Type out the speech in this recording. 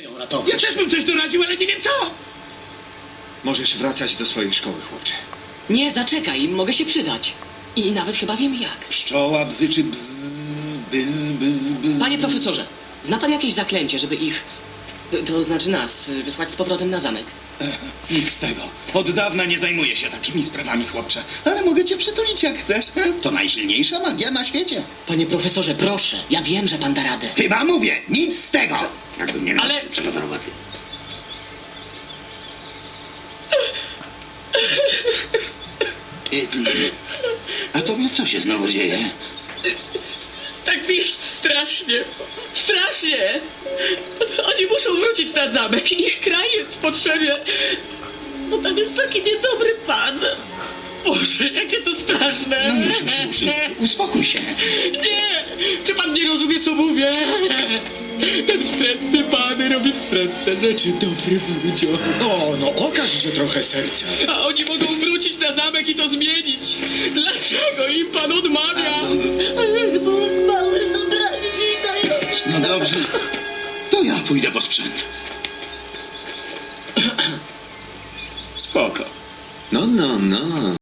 ją ratować. Ja też bym coś doradził, ale nie wiem co. Możesz wracać do swojej szkoły, chłopcze. Nie, zaczekaj, mogę się przydać. I nawet chyba wiem jak. Pszczoła bzyczy bzz, byz, byz, byz. Panie profesorze, zna pan jakieś zaklęcie, żeby ich, to znaczy nas, wysłać z powrotem na zamek? Nic z tego. Od dawna nie zajmuję się takimi sprawami, chłopcze. Ale mogę cię przytulić jak chcesz. To najsilniejsza magia na świecie. Panie profesorze, proszę, ja wiem, że pan da radę. Chyba mówię, nic z tego. Jakbym nie miał Ale- przygoda roboty. A tobie co się znowu dzieje? Tak mi jest strasznie. Strasznie. Oni muszą wrócić na zamek. Ich kraj jest w potrzebie. Bo tam jest taki niedobry pan. Boże, jakie to straszne. No już, już, już. Uspokój się. Nie! Czy pan nie rozumie, co mówię? Ten wstrętny pan robi wstrętne rzeczy dobrym ludziom. O, no okaż się trochę serca. A oni mogą wrócić na zamek i to zmienić. Dlaczego im pan odmawia? Ale był mały, zabrali mi zająć. No dobrze. To ja pójdę po sprzęt. Spoko. No, no, no.